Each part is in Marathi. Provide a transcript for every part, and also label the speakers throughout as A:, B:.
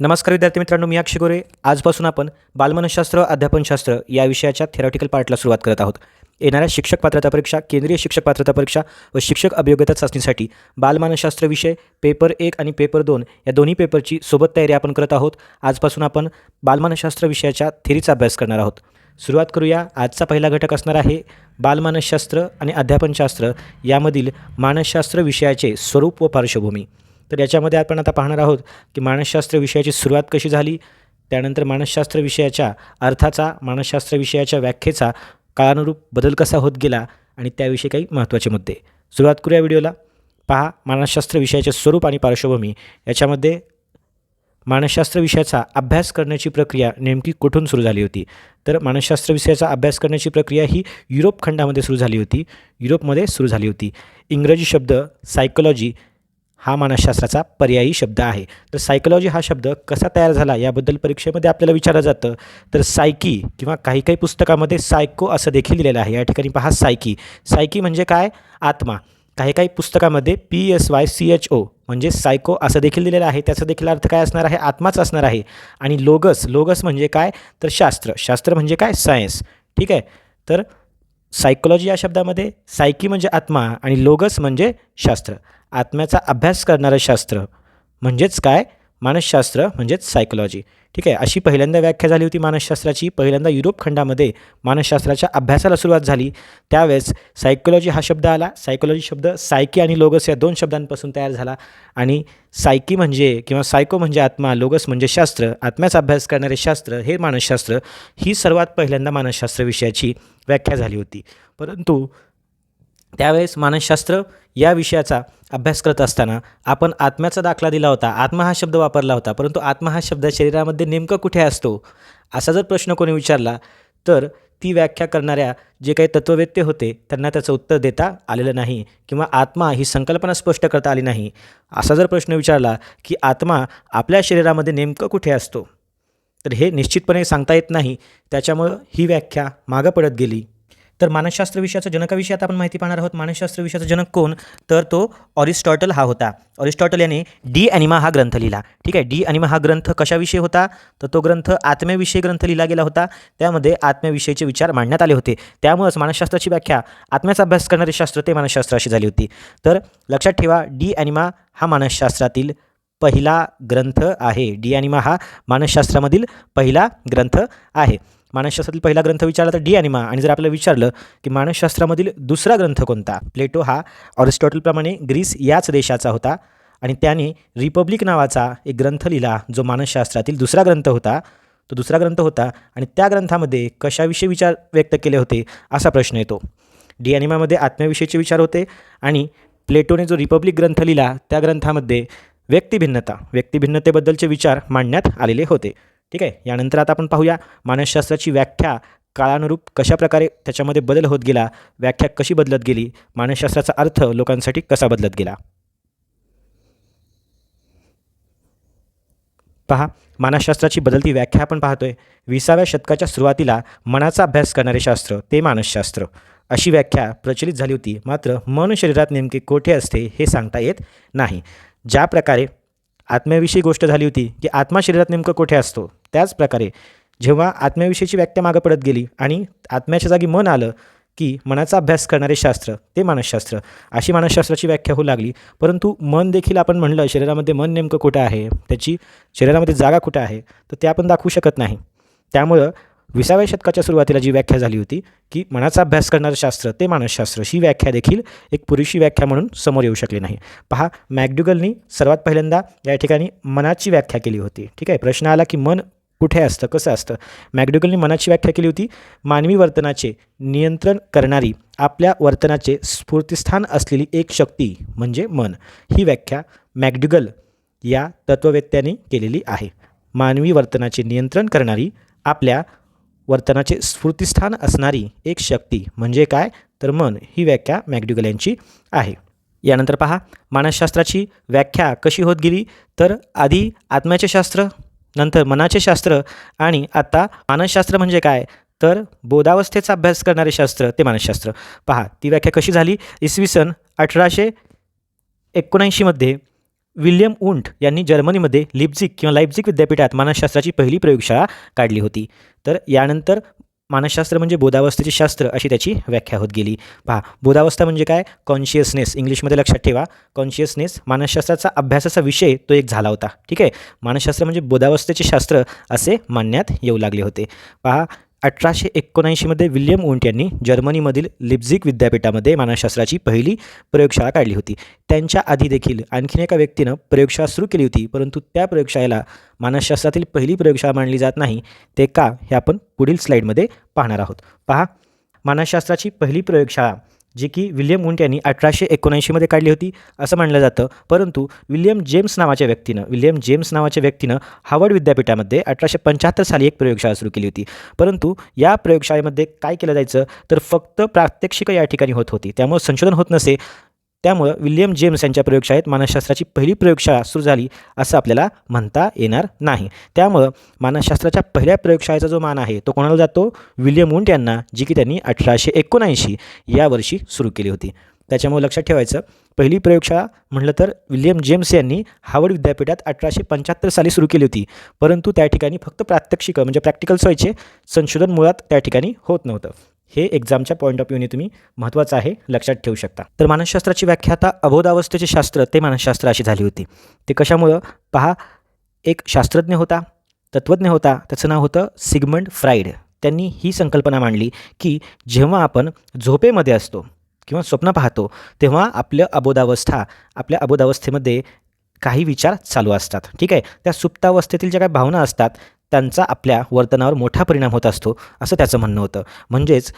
A: नमस्कार विद्यार्थी मित्रांनो मी अक्षय गोरे. आजपासून आपण बालमनशास्त्र अध्यापनशास्त्र या विषयाच्या थेरॉटिकल पार्टला सुरुवात करत आहोत. येणाऱ्या शिक्षक पात्रता परीक्षा केंद्रीय शिक्षक पात्रता परीक्षा व शिक्षक अभियोग्यता चाचणीसाठी बालमानसशास्त्र विषय पेपर एक आणि पेपर दोन या दोन्ही पेपरची सोबत तयारी आपण करत आहोत. आजपासून आपण बालमानसशास्त्र विषयाच्या थेरीचा अभ्यास करणार आहोत. सुरुवात करूया. आजचा पहिला घटक असणार आहे बालमानसशास्त्र आणि अध्यापनशास्त्र यामधील मानसशास्त्र विषयाचे स्वरूप व पार्श्वभूमी. तर याच्यामध्ये आपण आता पाहणार आहोत की मानसशास्त्र विषयाची सुरुवात कशी झाली त्यानंतर मानसशास्त्र विषयाच्या अर्थाचा मानसशास्त्र विषयाच्या व्याख्येचा काळानुरूप बदल कसा होत गेला आणि त्याविषयी काही महत्त्वाचे मुद्दे. सुरुवात करूया व्हिडिओला. पहा मानसशास्त्र विषयाचे स्वरूप आणि पार्श्वभूमी. याच्यामध्ये मानसशास्त्र विषयाचा अभ्यास करण्याची प्रक्रिया नेमकी कुठून सुरू झाली होती? तर मानसशास्त्र विषयाचा अभ्यास करण्याची प्रक्रिया ही युरोप खंडामध्ये सुरू झाली होती. युरोपमध्ये सुरू झाली होती. इंग्रजी शब्द सायकोलॉजी हा मानसशास्त्राचा पर्यायी शब्द आहे. तर सायकोलॉजी हा शब्द कसा तयार झाला याबद्दल परीक्षेमध्ये आपल्याला विचारलं जातं. तर सायकी किंवा काही काही पुस्तकामध्ये सायको असं देखील लिहिलेलं आहे. या ठिकाणी पहा सायकी सायकी म्हणजे काय? आत्मा. काही काही पुस्तकामध्ये P S Y C H O म्हणजे सायको असं देखील दिलेलं आहे. त्याचा देखील अर्थ काय असणार आहे? आत्माच असणार आहे. आणि लोगस लोगस म्हणजे काय? तर शास्त्र. शास्त्र म्हणजे काय? सायन्स ठीक आहे? तर सायकोलॉजी या शब्दामध्ये सायकी म्हणजे आत्मा आणि लोगस म्हणजे शास्त्र. आत्म्याचा अभ्यास करणारं शास्त्र म्हणजेच काय? मानसशास्त्र म्हणजेच सायकोलॉजी. ठीक आहे? अशी पहिल्यांदा व्याख्या झाली होती मानसशास्त्राची. पहिल्यांदा युरोप खंडामध्ये मानसशास्त्राच्या अभ्यासाला सुरुवात झाली. त्यावेळेस सायकोलॉजी हा शब्द आला. सायकोलॉजी शब्द सायकी आणि लोगस या दोन शब्दांपासून तयार झाला आणि सायकी म्हणजे किंवा सायको म्हणजे आत्मा लोगस म्हणजे शास्त्र आत्म्याचा अभ्यास करणारे शास्त्र हे मानसशास्त्र. ही सर्वात पहिल्यांदा मानसशास्त्र विषयाची व्याख्या झाली होती. परंतु त्यावेळेस मानसशास्त्र या विषयाचा अभ्यास करत असताना आपण आत्म्याचा दाखला दिला होता आत्मा हा शब्द वापरला होता परंतु आत्मा हा शब्द शरीरामध्ये नेमकं कुठे असतो? असा जर प्रश्न कोणी विचारला तर ती व्याख्या करणाऱ्या जे काही तत्ववेत्ते होते त्यांना त्याचं उत्तर देता आलेलं नाही किंवा आत्मा ही संकल्पना स्पष्ट करता आली नाही. असा जर प्रश्न विचारला की आत्मा आपल्या शरीरामध्ये नेमकं कुठे असतो? तर हे निश्चितपणे सांगता येत नाही. त्याच्यामुळं ही व्याख्या मागं पडत गेली. तर मानसशास्त्र विषयाचा जनकाविषयी आता आपण माहिती पाहणार आहोत. मानसशास्त्र विषयाचा जनक कोण? तर तो ऑरिस्टॉटल हा होता. ऑरिस्टॉटल याने डी ॲनिमा हा ग्रंथ लिहिला. ठीक आहे डी ॲनिमा हा ग्रंथ कशाविषयी होता? तर तो ग्रंथ आत्म्याविषयी ग्रंथ लिहिला गेला होता. त्यामध्ये आत्म्याविषयीचे विचार मांडण्यात आले होते. त्यामुळंच मानसशास्त्राची व्याख्या आत्म्याचा अभ्यास करणारे शास्त्र ते मानसशास्त्र अशी झाली होती. तर लक्षात ठेवा डी ॲनिमा हा मानसशास्त्रातील पहिला ग्रंथ आहे. डी ॲनिमा हा मानसशास्त्रामधील पहिला ग्रंथ आहे. मानसशास्त्रातील पहिला ग्रंथ विचारला तर डी ॲनिमा आणि जर आपल्याला विचारलं की मानसशास्त्रामधील दुसरा ग्रंथ कोणता? प्लेटो हा ऑरिस्टॉटलप्रमाणे ग्रीस याच देशाचा होता. आणि त्याने रिपब्लिक नावाचा एक ग्रंथ लिहिला जो मानसशास्त्रातील दुसरा ग्रंथ होता. तो दुसरा ग्रंथ होता आणि त्या ग्रंथामध्ये कशाविषयी विचार व्यक्त केले होते असा प्रश्न येतो. डी ॲनिमामध्ये आत्म्याविषयीचे विचार होते आणि प्लेटोने जो रिपब्लिक ग्रंथ लिहिला त्या ग्रंथामध्ये व्यक्तिभिन्नता व्यक्तिभिन्नतेबद्दलचे विचार मांडण्यात आलेले होते. ठीक आहे? यानंतर आता आपण पाहूया मानसशास्त्राची व्याख्या काळानुरूप कशाप्रकारे त्याच्यामध्ये बदल होत गेला व्याख्या कशी बदलत गेली मानसशास्त्राचा अर्थ लोकांसाठी कसा बदलत गेला? पहा मानसशास्त्राची बदलती व्याख्या आपण पाहतोय. विसाव्या शतकाच्या सुरुवातीला मनाचा अभ्यास करणारे शास्त्र ते मानसशास्त्र. अशी व्याख्या प्रचलित झाली होती मात्र मन शरीरात नेमके कोठे असते हे सांगता येत नाही. ज्या प्रकारे आत्म्याविषयी गोष्ट झाली होती की आत्मा शरीरात नेमकं कुठे असतो त्याच प्रकारे जेव्हा आत्म्याविषयीची व्याख्या मागं पडत गेली आणि आत्म्याच्या जागी मन आलं की मनाचा अभ्यास करणारे शास्त्र ते मानसशास्त्र अशी मानसशास्त्राची व्याख्या होऊ लागली. परंतु मन देखील आपण म्हणलं शरीरामध्ये मन नेमकं कुठं आहे त्याची शरीरामध्ये जागा कुठं आहे तर ते आपण दाखवू शकत नाही. त्यामुळं विसाव्या शतकाच्या सुरुवातीला जी व्याख्या झाली होती की मनाचा अभ्यास करणारं शास्त्र ते मानसशास्त्र ही व्याख्या देखील एक पुरेशी व्याख्या म्हणून समोर येऊ शकली नाही. पहा मॅकडुगलनी सर्वात पहिल्यांदा या ठिकाणी मनाची व्याख्या केली होती. ठीक आहे प्रश्न आला की मन कुठे असतं कसं असतं? मॅकडुगलनी मनाची व्याख्या केली होती मानवी वर्तनाचे नियंत्रण करणारी आपल्या वर्तनाचे स्फूर्तिस्थान असलेली एक शक्ती म्हणजे मन. ही व्याख्या मॅकडुगल या तत्ववेत्त्याने केलेली आहे. मानवी वर्तनाचे नियंत्रण करणारी आपल्या वर्तनाचे स्फूर्तिस्थान असणारी एक शक्ती म्हणजे काय? तर मन ही व्याख्या मॅग्ड्युगल यांची आहे. यानंतर पहा मानसशास्त्राची व्याख्या कशी होत गेली? तर आधी आत्म्याचे शास्त्र नंतर मनाचे शास्त्र आणि आत्ता मानसशास्त्र म्हणजे काय? तर बोधावस्थेचा अभ्यास करणारे शास्त्र ते मानसशास्त्र. पहा ती व्याख्या कशी झाली? इसवी सन अठराशे एकोणऐंशीमध्ये विल्यम उंट यांनी जर्मनीमध्ये लिप्झिक किंवा लाइप्झिक विद्यापीठात मानसशास्त्राची पहिली प्रयोगशाळा काढली होती. तर यानंतर मानसशास्त्र म्हणजे बोधावस्थेचे शास्त्र अशी त्याची व्याख्या होत गेली. पहा बोधावस्था म्हणजे काय? कॉन्शियसनेस इंग्लिशमध्ये लक्षात ठेवा. कॉन्शियसनेस मानसशास्त्राचा अभ्यासाचा विषय तो एक झाला होता. ठीक आहे? मानसशास्त्र म्हणजे बोधावस्थेचे शास्त्र असे मानण्यात येऊ लागले होते. पहा अठराशे एकोणऐंशीमध्ये विल्यम उंट यांनी जर्मनीमधील लिप्झिक विद्यापीठामध्ये मानसशास्त्राची पहिली प्रयोगशाळा काढली होती. त्यांच्या आधी देखील आणखीन एका व्यक्तीनं प्रयोगशाळा सुरू केली होती परंतु त्या प्रयोगशाळेला मानसशास्त्रातील पहिली प्रयोगशाळा मानली जात नाही. ते का हे आपण पुढील स्लाईडमध्ये पाहणार आहोत. पहा मानसशास्त्राची पहिली प्रयोगशाळा जी की विल्यम उंट यांनी अठराशे एकोणऐंशीमध्ये काढली होती असं म्हणलं जातं. परंतु विल्यम जेम्स नावाच्या व्यक्तीनं विल्यम जेम्स नावाच्या व्यक्तीनं हार्वर्ड विद्यापीठामध्ये अठराशे पंच्याहत्तर साली एक प्रयोगशाळा सुरू केली होती. परंतु या प्रयोगशाळेमध्ये काय केलं जायचं? तर फक्त प्रात्यक्षिकं या ठिकाणी होत होती. त्यामुळे संशोधन होत नसे. त्यामुळं विल्यम जेम्स यांच्या प्रयोगशाळेत मानसशास्त्राची पहिली प्रयोगशाळा सुरू झाली असं आपल्याला म्हणता येणार नाही. त्यामुळं मानसशास्त्राच्या पहिल्या प्रयोगशाळेचा जो मान आहे तो कोणाला जातो? विल्यम उंट यांना जी की त्यांनी अठराशे एकोणऐंशी या वर्षी सुरू केली होती. त्याच्यामुळे लक्षात ठेवायचं पहिली प्रयोगशाळा म्हटलं तर विल्यम जेम्स यांनी हार्वर्ड विद्यापीठात अठराशे पंच्याहत्तर साली सुरू केली होती. परंतु त्या ठिकाणी फक्त प्रात्यक्षिकं म्हणजे प्रॅक्टिकल्स व्हायचे संशोधन मुळात त्या ठिकाणी होत नव्हतं. हे एक्झामच्या पॉईंट ऑफ व्ह्यूने तुम्ही महत्त्वाचं आहे लक्षात ठेवू शकता. तर मानसशास्त्राची व्याख्या आता अबोधावस्थेचे शास्त्र ते मानसशास्त्र अशी झाली होती. ते कशामुळं? पहा एक शास्त्रज्ञ होता तत्त्वज्ञ होता त्याचं नाव होतं सिगमंड फ्राईड त्यांनी ही संकल्पना मांडली की जेव्हा आपण झोपेमध्ये असतो किंवा स्वप्न पाहतो तेव्हा आपल्या अबोधावस्था आपल्या अबोधावस्थेमध्ये काही विचार चालू असतात. ठीक आहे? त्या सुप्तावस्थेतील ज्या काही भावना असतात त्यांचा आपल्या वर्तनावर मोठा परिणाम होत असतो असं त्याचं म्हणणं होतं. म्हणजेच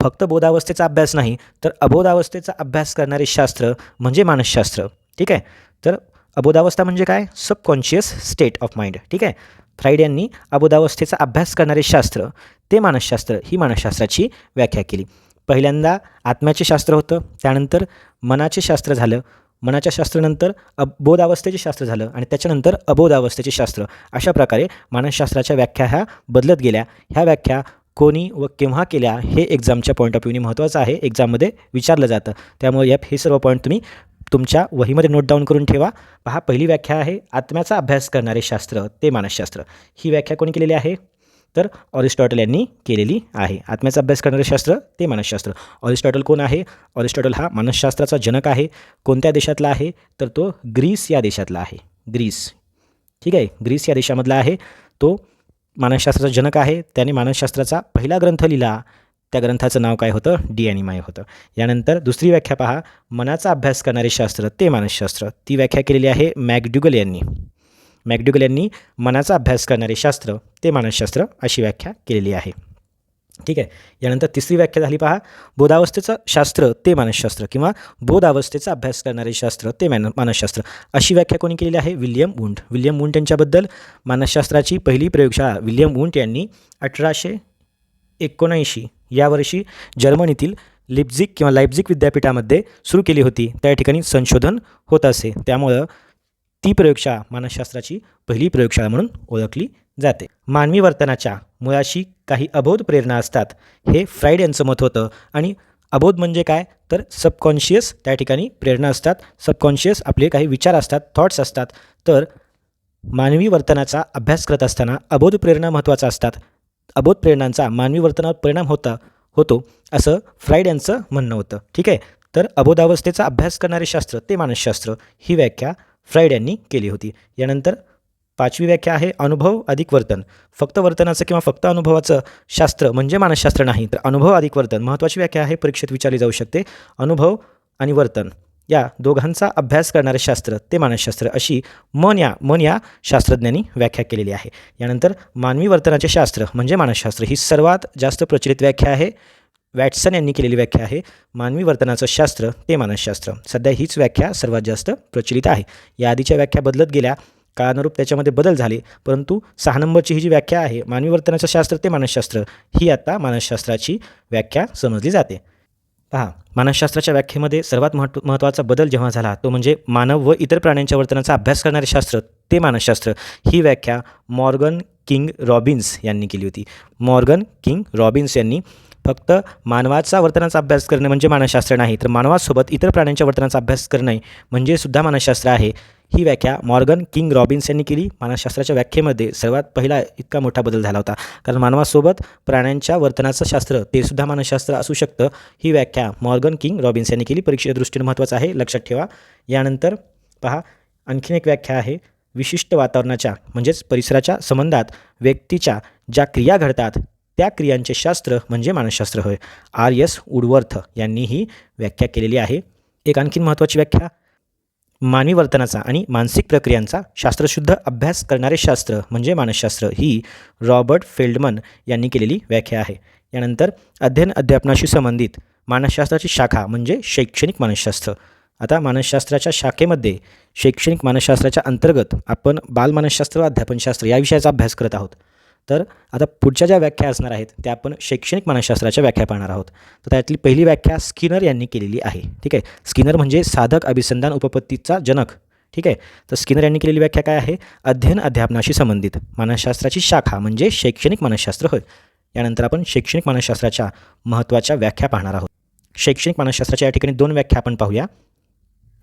A: फक्त बोधावस्थेचा अभ्यास नाही तर अबोधावस्थेचा अभ्यास करणारे शास्त्र म्हणजे मानसशास्त्र. ठीक आहे? तर अबोधावस्था म्हणजे काय? सबकॉन्शियस स्टेट ऑफ माइंड ठीक आहे? फ्राईड यांनी अबोधावस्थेचा अभ्यास करणारे शास्त्र ते मानसशास्त्र ही मानसशास्त्राची व्याख्या केली. पहिल्यांदा आत्म्याचे शास्त्र होतं त्यानंतर मनाचे शास्त्र झालं मनाच्या शास्त्रानंतर अबोधावस्थेचे शास्त्र झालं आणि त्याच्यानंतर अबोधावस्थेचे शास्त्र. अशा प्रकारे मानसशास्त्राच्या व्याख्या ह्या बदलत गेल्या. ह्या व्याख्या कोणी व केव्हा केल्या हे एक्झामच्या पॉईंट ऑफ व्ह्यूने महत्त्वाचं आहे. एक्झाममध्ये विचारलं जातं. त्यामुळे या हे सर्व पॉईंट तुम्ही तुमच्या वहीमध्ये नोट डाऊन करून ठेवा. पहा पहिली व्याख्या आहे आत्म्याचा अभ्यास करणारे शास्त्र ते मानसशास्त्र. ही व्याख्या कोणी केलेली आहे? तर ऑरिस्टॉटल यांनी केलेली आहे. आत्म्याचा अभ्यास करणारे शास्त्र ते मानसशास्त्र. ऑरिस्टॉटल कोण आहे? ऑरिस्टॉटल हा मानसशास्त्राचा जनक आहे. कोणत्या देशातला आहे? तर तो ग्रीस या देशातला आहे. ग्रीस. ठीक आहे? ग्रीस या देशामधला आहे. तो मानसशास्त्राचा जनक आहे. त्याने मानसशास्त्राचा पहिला ग्रंथ लिहिला. त्या ग्रंथाचं नाव काय होतं? डी ॲनिमाय होतं. यानंतर दुसरी व्याख्या पहा. मनाचा अभ्यास करणारे शास्त्र ते मानसशास्त्र. ती व्याख्या केलेली आहे मॅगड्युगल यांनी. मॅकडुगल यांनी मनाचा अभ्यास करणारे शास्त्र ते मानसशास्त्र अशी व्याख्या केलेली आहे. ठीक आहे? यानंतर तिसरी व्याख्या झाली पहा. बोधावस्थेचं शास्त्र ते मानसशास्त्र किंवा बोधावस्थेचा अभ्यास करणारे शास्त्र ते मॅन मानसशास्त्र अशी व्याख्या कोणी केलेली आहे? William won't. विल्यम वुंट यांच्याबद्दल मानसशास्त्राची पहिली प्रयोगशाळा विल्यम वुंट यांनी अठराशे एकोणऐंशी यावर्षी जर्मनीतील लिप्झिक किंवा लाइप्झिक विद्यापीठामध्ये सुरू केली होती. त्या ठिकाणी संशोधन होत असे. त्यामुळं ती प्रयोगशाळा मानसशास्त्राची पहिली प्रयोगशाळा म्हणून ओळखली जाते. मानवी वर्तनाच्या मुळाशी काही अबोध प्रेरणा असतात. हे फ्राईड यांचं मत होतं आणि अबोध म्हणजे काय? तर सबकॉन्शियस त्या ठिकाणी प्रेरणा असतात. सबकॉन्शियस आपले काही विचार असतात थॉट्स असतात. तर मानवी वर्तनाचा अभ्यास करत असताना अबोध प्रेरणा महत्त्वाचा असतात. अबोध प्रेरणांचा मानवी वर्तनावर परिणाम होता होतो असं फ्राईड यांचं म्हणणं होतं. ठीक आहे? तर अबोधावस्थेचा अभ्यास करणारे शास्त्र ते मानसशास्त्र. ही व्याख्या फ्राईड यांनी केली होती. यानंतर पाचवी व्याख्या आहे अनुभव अधिक वर्तन. फक्त वर्तनाचं किंवा फक्त अनुभवाचं शास्त्र म्हणजे मानसशास्त्र नाही तर अनुभव अधिक वर्तन. महत्त्वाची व्याख्या आहे परीक्षेत विचारली जाऊ शकते. अनुभव आणि वर्तन या दोघांचा अभ्यास करणारे शास्त्र ते मानसशास्त्र अशी मन या मन या शास्त्रज्ञांनी व्याख्या केलेली आहे. यानंतर मानवी वर्तनाचे शास्त्र म्हणजे मानसशास्त्र. ही सर्वात जास्त प्रचलित व्याख्या आहे. वॅटसन यांनी केलेली व्याख्या आहे. मानवी वर्तनाचं शास्त्र ते मानसशास्त्र सध्या हीच व्याख्या सर्वात जास्त प्रचलित आहे. या आधीच्या व्याख्या बदलत गेल्या. काळानुरूप त्याच्यामध्ये बदल झाले. परंतु सहा नंबरची ही जी व्याख्या आहे मानवी वर्तनाचं शास्त्र ते मानसशास्त्र ही आता मानसशास्त्राची व्याख्या समजली जाते. पहा मानसशास्त्राच्या व्याख्येमध्ये सर्वात महत्त्व महत्त्वाचा बदल जेव्हा झाला तो म्हणजे मानव व इतर प्राण्यांच्या वर्तनाचा अभ्यास करणारे शास्त्र ते मानसशास्त्र ही व्याख्या मॉर्गन किंग रॉबिन्स यांनी केली होती. मॉर्गन किंग रॉबिन्स यांनी फक्त मानवाचा वर्तनाचा अभ्यास करणे म्हणजे मानसशास्त्र नाही तर मानवासोबत इतर प्राण्यांच्या वर्तनाचा अभ्यास करणे म्हणजे सुद्धा मानसशास्त्र आहे. ही व्याख्या मॉर्गन किंग रॉबिन्स यांनी केली. मानसशास्त्राच्या व्याख्येमध्ये सर्वात पहिला इतका मोठा बदल झाला होता. कारण मानवासोबत प्राण्यांच्या वर्तनाचं शास्त्र ते सुद्धा मानसशास्त्र असू शकतं. ही व्याख्या मॉर्गन किंग रॉबिन्स यांनी केली. परीक्षेच्या दृष्टीने महत्त्वाचं आहे. लक्षात ठेवा. यानंतर पहा आणखीन एक व्याख्या आहे. विशिष्ट वातावरणाच्या म्हणजेच परिसराच्या संबंधात व्यक्तीच्या ज्या क्रिया घडतात त्या क्रियांचे शास्त्र म्हणजे मानसशास्त्र होय. आर एस उडवर्थ यांनी ही व्याख्या केलेली आहे. एक आणखीन महत्त्वाची व्याख्या. मानवी वर्तनाचा आणि मानसिक प्रक्रियांचा शास्त्रशुद्ध अभ्यास करणारे शास्त्र म्हणजे मानसशास्त्र ही रॉबर्ट फेल्डमन यांनी केलेली व्याख्या आहे. यानंतर अध्ययन अध्यापनाशी संबंधित मानसशास्त्राची शाखा म्हणजे शैक्षणिक मानसशास्त्र. आता मानसशास्त्राच्या शाखेमध्ये शैक्षणिक मानसशास्त्राच्या अंतर्गत आपण बालमानसशास्त्र व अध्यापनशास्त्र या विषयाचा अभ्यास करत आहोत. तर आता पुढच्या ज्या व्याख्या असणार आहेत त्या आपण शैक्षणिक मानसशास्त्राच्या व्याख्या पाहणार आहोत. तर त्यातली पहिली व्याख्या स्किनर यांनी केलेली आहे. ठीक आहे? स्किनर म्हणजे साधक अभिसंधान उपपत्तीचा जनक. ठीक आहे? तर स्किनर यांनी केलेली व्याख्या काय आहे? अध्ययन अध्यापनाशी संबंधित. मानसशास्त्राची शाखा म्हणजे शैक्षणिक मानसशास्त्र होय. यानंतर आपण शैक्षणिक मानसशास्त्राच्या महत्त्वाच्या व्याख्या पाहणार आहोत. शैक्षणिक मानसशास्त्राच्या या ठिकाणी दोन व्याख्या आपण पाहूया.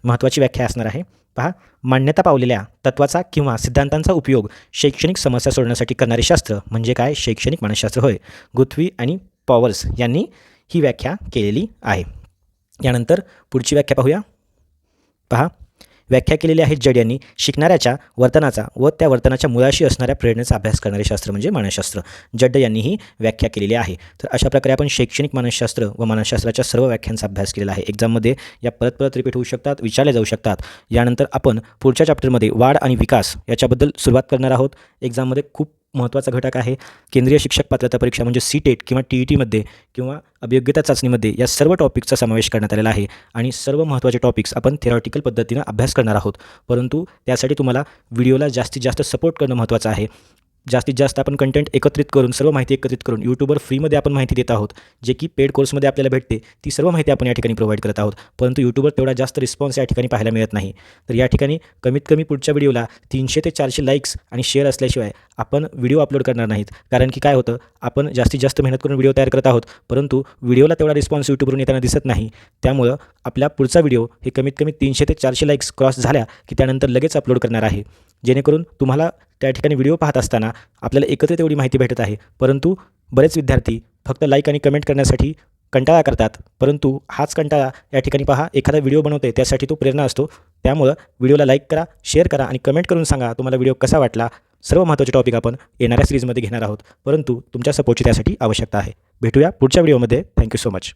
A: महत्त्वाची व्याख्या असणार आहे. पहा मान्यता पावलेल्या तत्वाचा किंवा सिद्धांतांचा उपयोग शैक्षणिक समस्या सोडवण्यासाठी करणारे शास्त्र म्हणजे काय? शैक्षणिक मानसशास्त्र होय. गुथवी आणि पॉवर्स यांनी ही व्याख्या केलेली आहे. यानंतर पुढची व्याख्या पाहूया. पहा व्याख्या केलेली आहे जड यांनी. शिकणाऱ्याच्या वर्तनाचा व त्या वर्तनाच्या मुळाशी असणाऱ्या प्रेरणेचा अभ्यास करणारे शास्त्र म्हणजे मानसशास्त्र. जड्ड यांनी ही व्याख्या केलेली आहे. तर अशा प्रकारे आपण शैक्षणिक मानसशास्त्र व मानसशास्त्राच्या सर्व व्याख्यांचा अभ्यास केलेला आहे. एक्झाममध्ये या परत परत रिपीट होऊ शकतात विचारले जाऊ शकतात. यानंतर आपण पुढच्या चॅप्टरमध्ये वाढ आणि विकास याच्याबद्दल सुरुवात करणार आहोत. एक्झाममध्ये खूप महत्त्वाचा घटक आहे. केंद्रीय शिक्षक पात्रता परीक्षा म्हणजे सी टेट किंवा टी ई टीमध्ये किंवा अभियोग्यता चाचणीमध्ये या सर्व टॉपिकचा समावेश करण्यात आलेला आहे. आणि सर्व महत्त्वाचे टॉपिक्स आपण थेरॉटिकल पद्धतीनं अभ्यास करणार आहोत. परंतु त्यासाठी तुम्हाला व्हिडिओला जास्तीत जास्त सपोर्ट करणं महत्त्वाचं आहे. जास्तीत जास्त आपण कंटेंट एकत्रित करून सर्व माहिती एकत्रित करून यूट्यूबवर फ्रीमध्ये आपण माहिती देत आहोत. जे की पेड कोर्समध्ये आपल्याला भेटते ती सर्व माहिती आपण या ठिकाणी प्रोव्हाइड करत आहोत. परंतु यूट्यूबवर तेवढा जास्त रिस्पॉन्स या ठिकाणी पाहायला मिळत नाही. तर या ठिकाणी कमीत कमी पुढच्या व्हिडिओला तीनशे ते चारशे लाईक्स आणि शेअर असल्याशिवाय आपण व्हिडिओ अपलोड करणार नाहीत. कारण की काय होतं आपण जास्तीत जास्त मेहनत करून व्हिडिओ तयार करत आहोत परंतु व्हिडिओला तेवढा रिस्पॉन्स यूट्यूबवरून येताना दिसत नाही. त्यामुळं आपला पुढचा व्हिडिओ हे कमीत कमी तीनशे ते चारशे लाईक्स क्रॉस झाल्या की त्यानंतर लगेच अपलोड करणार आहे. जेणेकरून तुम्हाला त्या ठिकाणी व्हिडिओ पाहत असताना आपल्याला एकत्रित एवढी माहिती भेटत आहे. परंतु बरेच विद्यार्थी फक्त लाईक आणि कमेंट करण्यासाठी कंटाळा करतात. परंतु हाच कंटाळा या ठिकाणी पहा एखादा व्हिडिओ बनवते त्यासाठी तो प्रेरणा असतो. त्यामुळं व्हिडिओला लाईक करा शेअर करा आणि कमेंट करून सांगा तुम्हाला व्हिडिओ कसा वाटला. सर्व महत्त्वाचे टॉपिक आपण येणाऱ्या सिरीजमध्ये घेणार आहोत. परंतु तुमच्या सपोर्टची त्यासाठी आवश्यकता आहे. भेटूया पुढच्या व्हिडिओमध्ये थँक्यू सो मच